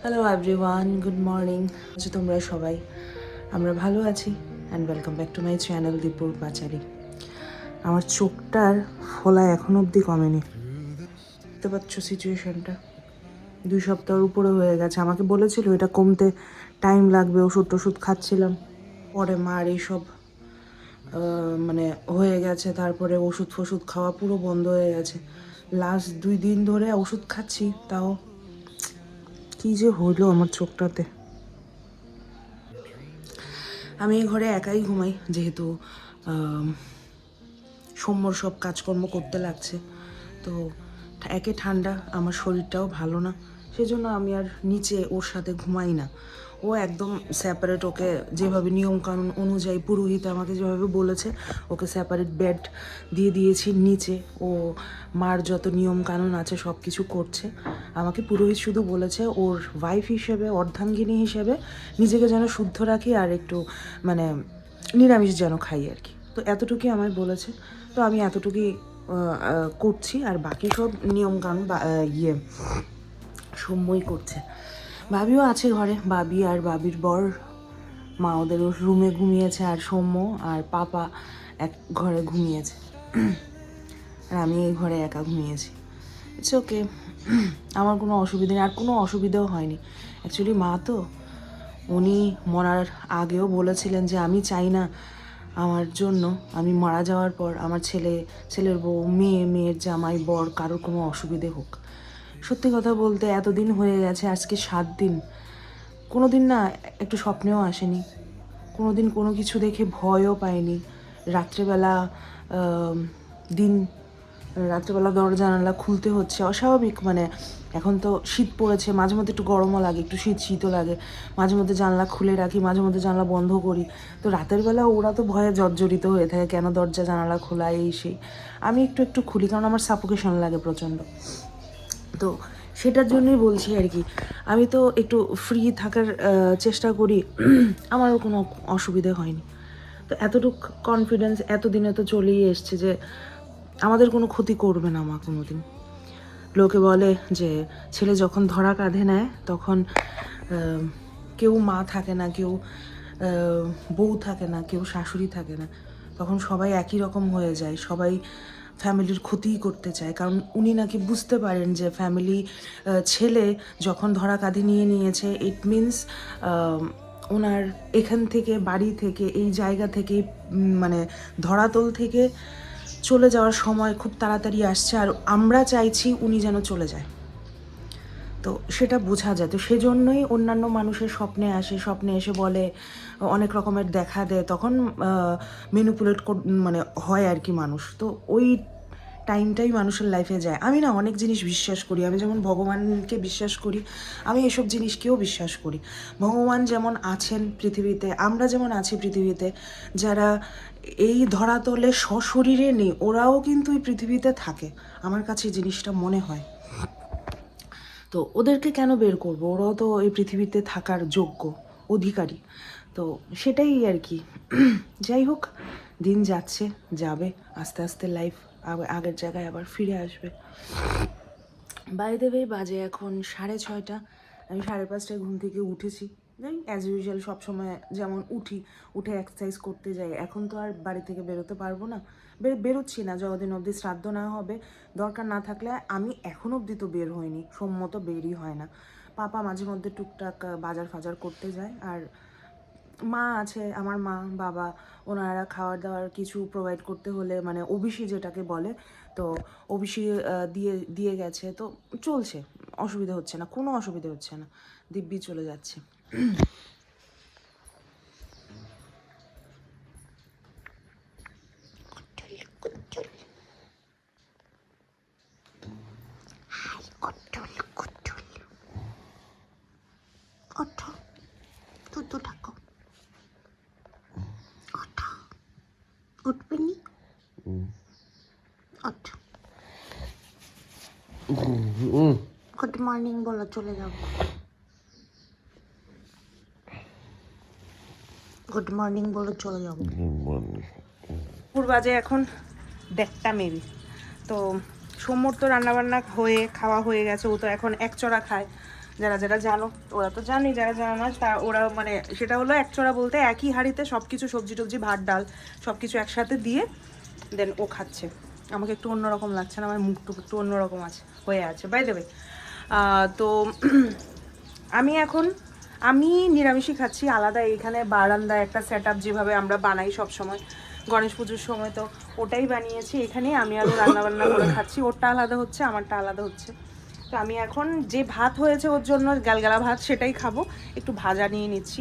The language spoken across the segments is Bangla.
হ্যালো এভরিওয়ান গুড মর্নিং আচ্ছা তোমরা সবাই, আমরা ভালো আছি and welcome back to my channel দীপুর পাচারি আমার চোখটার ফোলা এখন অবধি কমেনি। বুঝতে পারছ সিচুয়েশনটা দুই সপ্তাহের উপরে হয়ে গেছে। আমাকে বলেছিল এটা কমতে টাইম লাগবে ওষুধ টষুধ খাচ্ছিলাম। পরে মার এইসব মানে হয়ে গেছে। তারপরে ওষুধ ফষুধ খাওয়া পুরো বন্ধ হয়ে গেছে। লাস্ট দুই দিন ধরে ওষুধ খাচ্ছি তাও কি যে হলো আমার চোখটাতে। আমি ঘরে একাই ঘুমাই যেহেতু আম, সোমবার সব কাজকর্ম করতে লাগছে। তো একে ঠান্ডা আমার শরীরটাও ভালো না সেজন্য আমি আর নিচে ওর সাথে ঘুমাই না। ও একদম সেপারেট ওকে যেভাবে নিয়মকানুন অনুযায়ী পুরোহিত আমাকে যেভাবে বলেছে, ওকে সেপারেট বেড দিয়ে দিয়েছি নিচে। ও মার যত নিয়ম কানুন আছে সব কিছু করছে। আমাকে পুরোহিত শুধু বলেছে, ওর ওয়াইফ হিসেবে, অর্ধাঙ্গিনী হিসেবে নিজেকে যেন শুদ্ধ রাখি আর একটু মানে নিরামিষ যেন খাই আর কি। তো এতটুকুই আমায় বলেছে। তো আমি এতটুকুই করছি আর বাকি সব নিয়মকানুন বা ইয়ে সৌম্যই করছে। ভাবিও আছে ঘরে বাবি আর বাবির বর। মা ওদের রুমে ঘুমিয়েছে আর সৌম্য আর পাপা এক ঘরে ঘুমিয়েছে। আর আমি এই ঘরে একা ঘুমিয়েছি। ইটস ওকে আমার কোনো অসুবিধা নেই, আর কোনো অসুবিধাও হয়নি। অ্যাকচুয়ালি মা তো, উনি মরার আগেও বলেছিলেন যে আমি চাই না আমার জন্য। আমি মারা যাওয়ার পর আমার ছেলে, ছেলের বউ, মেয়ে, মেয়ের জামাই, বর, কারোর কোনো অসুবিধে হোক। সত্যি কথা বলতে এতদিন হয়ে গেছে, আজকে সাত দিন। কোনো দিন না একটু স্বপ্নেও আসেনি। কোনো দিন কোনো কিছু দেখে ভয়ও পাইনি। রাত্রেবেলা দিন, রাত্রেবেলা দরজা, জানালা খুলতে হচ্ছে, অস্বাভাবিক। মানে এখন তো শীত পড়েছে, মাঝে মধ্যে একটু গরমও লাগে, একটু শীত, শীতও লাগে। মাঝে মধ্যে জানলা খুলে রাখি, মাঝে মধ্যে জানলা বন্ধ করি। তো রাতের বেলা ওরা তো ভয়ে জর্জরিত হয়ে থাকে, কেন দরজা, জানালা খোলা, এই, সেই। আমি একটু একটু খুলি, কারণ আমার সাফোকেশন লাগে প্রচণ্ড। তো সেটার জন্যই বলছি আর কি। আমি তো একটু ফ্রি থাকার চেষ্টা করি, আমারও কোনো অসুবিধে হয়নি। তো এতটুক কনফিডেন্স এতদিনে তো চলেই এসছে যে, আমাদের কোনো ক্ষতি করবে না মা কোনো দিন লোকে বলে যে, ছেলে যখন ধরা কাঁধে নেয়, তখন কেউ মা থাকে না, কেউ বউ থাকে না, কেউ শাশুড়ি থাকে না। তখন সবাই একই রকম হয়ে যায়। সবাই ফ্যামিলির ক্ষতিই করতে চায়। কারণ উনি নাকি বুঝতে পারেন যে ফ্যামিলি ছেলে যখন ধরা কাঁধে নিয়ে নিয়েছে ইট মিনস ওনার এখান থেকে, বাড়ি থেকে, এই জায়গা থেকে মানে ধরাতল থেকে চলে যাওয়ার সময় খুব তাড়াতাড়ি আসছে। আর আমরা চাইছি উনি যেন চলে যায়। তো সেটা বোঝা যায়। তো সেজন্যই অন্যান্য মানুষের স্বপ্নে আসে, স্বপ্নে এসে বলে, অনেক রকমের দেখা দেয়, তখন মেনুপুলেট মানে হয় আর কি মানুষ। তো ওই টাইমটাই মানুষের লাইফে যায়। আমি না অনেক জিনিস বিশ্বাস করি। আমি যেমন ভগবানকে বিশ্বাস করি, আমি এসব জিনিসকেও বিশ্বাস করি। ভগবান যেমন আছেন পৃথিবীতে, আমরা যেমন আছি পৃথিবীতে, যারা এই ধরাতলে সশরীরে নেই, ওরাও কিন্তু এই পৃথিবীতে থাকে। আমার কাছে জিনিসটা মনে হয়। তো ওদেরকে কেন বের করব? ওরাও তো এই পৃথিবীতে থাকার যোগ্য অধিকারী। তো সেটাই আর কি। যাই হোক, দিন যাচ্ছে, যাবে, আস্তে আস্তে লাইফ আগের জায়গায় আবার ফিরে আসবে। বাই দেবে বাজে এখন সাড়ে ছয়টা। আমি সাড়ে পাঁচটায় ঘুম থেকে উঠেছি। যাই অ্যাজ ইউজুয়াল সবসময় যেমন উঠি, উঠে এক্সারসাইজ করতে যাই। এখন তো আর বাড়ি থেকে বেরোতে পারব না। বেরোচ্ছি না, যতদিন অবধি শ্রাদ্ধ না হবে। দরকার না থাকলে আমি এখন অবধি তো বের হইনি, সম্মত বেরই হয় না। পাপা মাঝে মধ্যে টুকটাক বাজার ফাজার করতে যায়। আর মা আছে, আমার মা, বাবা, ওনারা খাওয়ার দাওয়ার কিছু প্রোভাইড করতে হলে মানে ওবিসি যেটাকে বলে, তো ওবিসি দিয়ে দিয়ে গেছে। তো চলছে, অসুবিধা হচ্ছে না, কোনো অসুবিধা হচ্ছে না। দিব্যি চলে যাচ্ছে। উঠবে নি গুড মর্নিং বলো চলে যাব গুড মর্নিং বলো চলে যাব পুর বাজে এখন দেড়টা মেবি। তো সোমর তো রান্নাবান্না হয়ে খাওয়া হয়ে গেছে ও তো এখন এক চড়া খায়। যারা যারা জানো, ওরা তো জানি যারা জানো না, তা ওরা মানে সেটা হলো এক চড়া বলতে একই হাঁড়িতে সব কিছু সবজি টবজি, ভাত, ডাল সব কিছু একসাথে দিয়ে দেন ও খাচ্ছে। আমাকে একটু অন্যরকম লাগছে না, আমার মুখটুক একটু অন্যরকম আছে, হয়ে আছে। বাই দেবে তো আমি এখন, আমি নিরামিষই খাচ্ছি, আলাদা এইখানে বারান্দায় একটা সেট যেভাবে আমরা বানাই সব সময়, গণেশ পুজোর সময় তো, ওটাই বানিয়েছি। এখানেই আমি আরও রান্নাবান্না করে খাচ্ছি। ওরটা আলাদা হচ্ছে, আমারটা আলাদা হচ্ছে। তো আমি এখন যে ভাত হয়েছে ওর জন্য গালগালা ভাত সেটাই খাব। একটু ভাজা নিয়ে নিচ্ছি।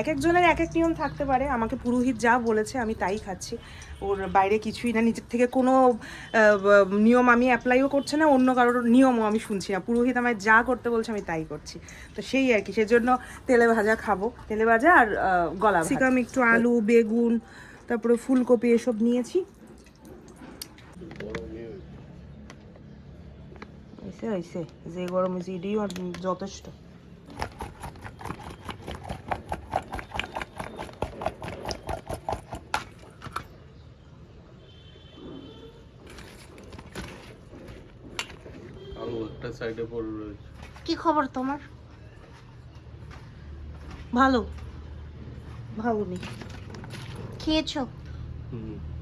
এক একজনের এক এক নিয়ম থাকতে পারে। আমাকে পুরোহিত যা বলেছে আমি তাই খাচ্ছি। ওর বাইরে কিছুই না। নিজের থেকে কোনো নিয়ম আমি অ্যাপ্লাইও করছে না। অন্য কারোর নিয়মও আমি শুনছি না। পুরোহিত আমায় যা করতে বলছে আমি তাই করছি। তো সেই আর কি। সেজন্য তেলে ভাজা খাব। তেলে ভাজা আর গলা সিকাম একটু আলু, বেগুন, তারপরে ফুলকপি এসব নিয়েছি। হয়েছে যে গরম হয়েছে এটাই যথেষ্ট। একটা সাইডে পড়ে রয়েছে। কি খবর তোমার? ভালো। ভালো নেই। খেয়েছো? হুম।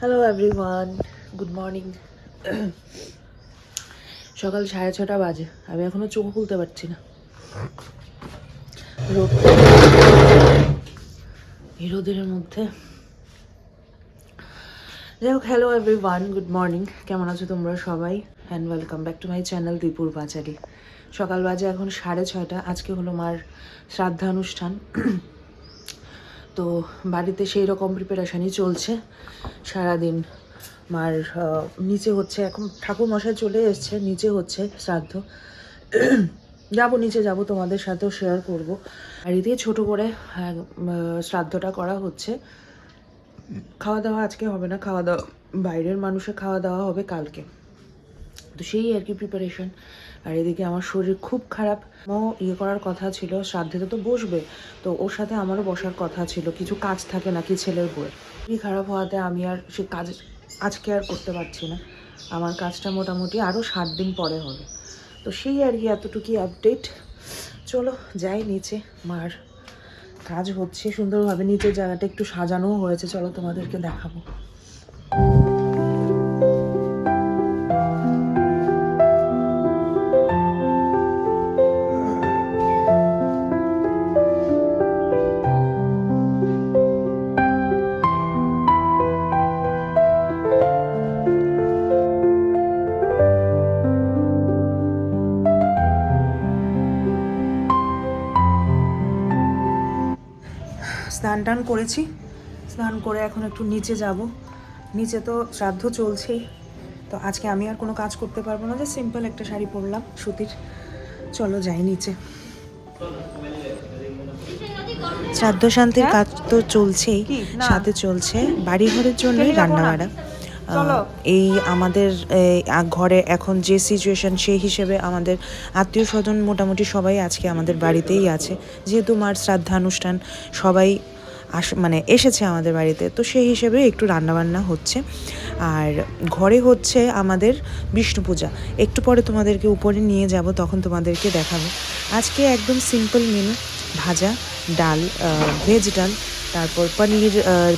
হ্যালো এভরিওয়ান গুড মর্নিং সকাল সাড়ে ছটা বাজে। আমি এখনও চোখ খুলতে পারছি না। রোদের মধ্যে। যাই হোক হ্যালো এভরিওয়ান গুড মর্নিং কেমন আছো তোমরা সবাই? And welcome back to my channel দীপুর পাচারি সকাল বাজে এখন সাড়ে ছয়টা। আজকে হলো মার শ্রাদ্ধানুষ্ঠান তো বাড়িতে সেই রকম প্রিপারেশানই চলছে। সারাদিন মার নিচে হচ্ছে, এখন ঠাকুর মশাই চলে এসছে, নিচে হচ্ছে শ্রাদ্ধ। যাব, নিচে যাব, তোমাদের সাথেও শেয়ার করব। এদিকে ছোট করে শ্রাদ্ধটা করা হচ্ছে। খাওয়া দাওয়া আজকে হবে না, খাওয়া দাওয়া, বাইরের মানুষের খাওয়া দাওয়া হবে কালকে। তো সেই আর কি প্রিপারেশন আর এদিকে আমার শরীর খুব খারাপ। ও ইয়ে করার কথা ছিল শ্রাদ্ধেতে তো বসবে। তো ওর সাথে আমারও বসার কথা ছিল, কিছু কাজ থাকে নাকি ছেলের বউয়ের শরীর খারাপ হওয়াতে আমি আর সে কাজ, আজকে আর করতে পারছি না। আমার কাজটা মোটামুটি আরও সাত দিন পরে হবে। তো সেই আর কি এতটুকুই আপডেট চলো, যাই নিচে। মার কাজ হচ্ছে, সুন্দরভাবে নিচের জায়গাটা একটু সাজানোও হয়েছে। চলো তোমাদেরকে দেখাবো। স্নান টান করেছি। স্নান করে এখন একটু নিচে যাব। নিচে তো শ্রাদ্ধ চলছেই। তো আজকে আমি আর কোনো কাজ করতে পারব না। যে সিম্পল একটা শাড়ি পরলাম সুতির। চলো যাই নিচে। শ্রাদ্ধ শান্তির কাজ তো চলছেই সাথে চলছে বাড়ি ঘরের জন্যই রান্না বাড়া। এই আমাদের ঘরে এখন যে সিচুয়েশন সেই হিসেবে আমাদের আত্মীয় স্বজন মোটামুটি সবাই আজকে আমাদের বাড়িতেই আছে। যেহেতু মার শ্রাদ্ধানুষ্ঠান সবাই আস মানে এসেছে আমাদের বাড়িতে, তো সেই হিসেবে একটু রান্নাবান্না হচ্ছে। আর ঘরে হচ্ছে আমাদের বিষ্ণু পূজা। একটু পরে তোমাদেরকে উপরে নিয়ে যাব, তখন তোমাদেরকে দেখাবো। আজকে একদম সিম্পল মেনু ভাজা, ডাল ভেজ ডাল, তারপর পনির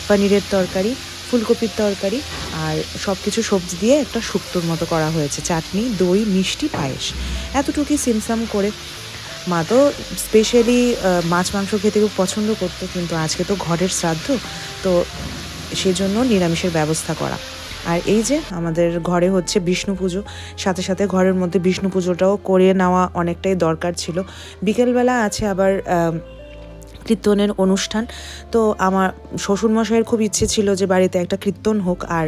পনিরের তরকারি ফুলকপির তরকারি আর সব কিছু সবজি দিয়ে একটা শুক্তোর মতো করা হয়েছে। চাটনি, দই, মিষ্টি, পায়েস। এতটুকুই সিমসাম করে। মা তো স্পেশালি মাছ, মাংস খেতে খুব পছন্দ করতো, কিন্তু আজকে তো ঘরের শ্রাদ্ধ, তো সেজন্য নিরামিষের ব্যবস্থা করা। আর এই যে আমাদের ঘরে হচ্ছে বিষ্ণু পুজো, সাথে সাথে ঘরের মধ্যে বিষ্ণু পুজোটাও করে নেওয়া অনেকটাই দরকার ছিল। বিকেলবেলা আছে আবার কীর্তনের অনুষ্ঠান। তো আমার শ্বশুরমশাইয়ের খুব ইচ্ছে ছিল যে বাড়িতে একটা কীর্তন হোক আর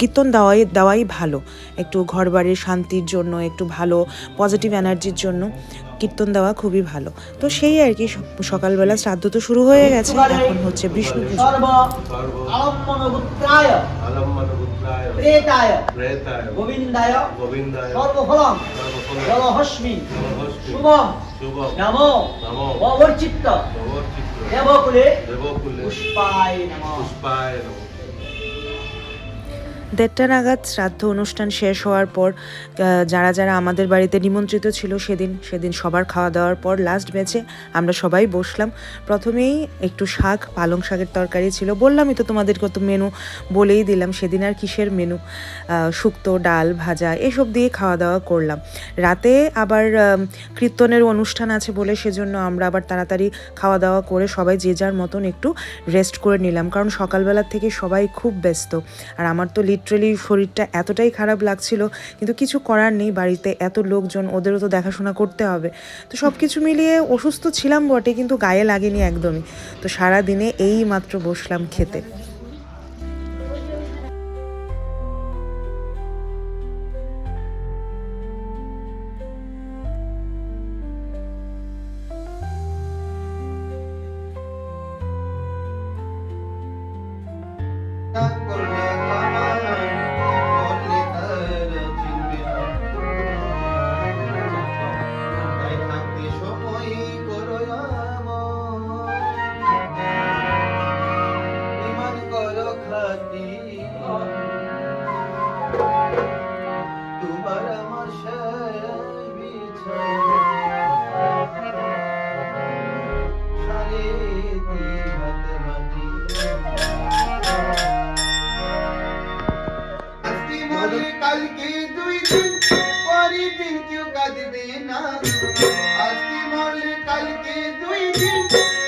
কীর্তন দেওয়াই দেওয়াই ভালো। একটু ঘর বাড়ির শান্তির জন্য একটু ভালো পজিটিভ এনার্জির জন্য কীর্তন দেওয়া খুবই ভালো। তো সেই আর কি সকালবেলা শ্রাদ্ধ তো শুরু হয়ে গেছে। এখন হচ্ছে বিষ্ণু পুজো। গোবিন্দায় নমো। নমো। অবর্চিত্ত নবচিত্র দেবকুলে দেবকুলে পুষ্পায় নমঃ। পুষ্পায় নমঃ। দেড়টা নাগাদ শ্রাদ্ধ অনুষ্ঠান শেষ হওয়ার পর যারা যারা আমাদের বাড়িতে নিমন্ত্রিত ছিল সেদিন সেদিন সবার খাওয়া দাওয়ার পর লাস্ট বেঁচে আমরা সবাই বসলাম। প্রথমেই একটু শাক, পালং শাকের তরকারি ছিল। বললামই তো তোমাদের কত মেনু বলেই দিলাম, সেদিন আর কিসের মেনু শুক্তো, ডাল, ভাজা, এসব দিয়ে খাওয়া দাওয়া করলাম। রাতে আবার কীর্তনের অনুষ্ঠান আছে বলে সেজন্য আমরা আবার তাড়াতাড়ি খাওয়া দাওয়া করে সবাই যে যার মতন একটু রেস্ট করে নিলাম। কারণ সকালবেলা থেকে সবাই খুব ব্যস্ত। আর আমার তো লিটারেলি শরীরটা এতটাই খারাপ লাগছিল, কিন্তু কিছু করার নেই বাড়িতে, এত লোকজন, ওদেরও তো দেখাশোনা করতে হবে। তো সব কিছু মিলিয়ে অসুস্থ ছিলাম বটে, কিন্তু গায়ে লাগেনি একদমই। তো সারা দিনে এই মাত্র বসলাম খেতে। তোমার আমার কালকে দুই দিন পরের দিন কেউ কাঁদবে না আজকে মরলে কালকে দুই দিন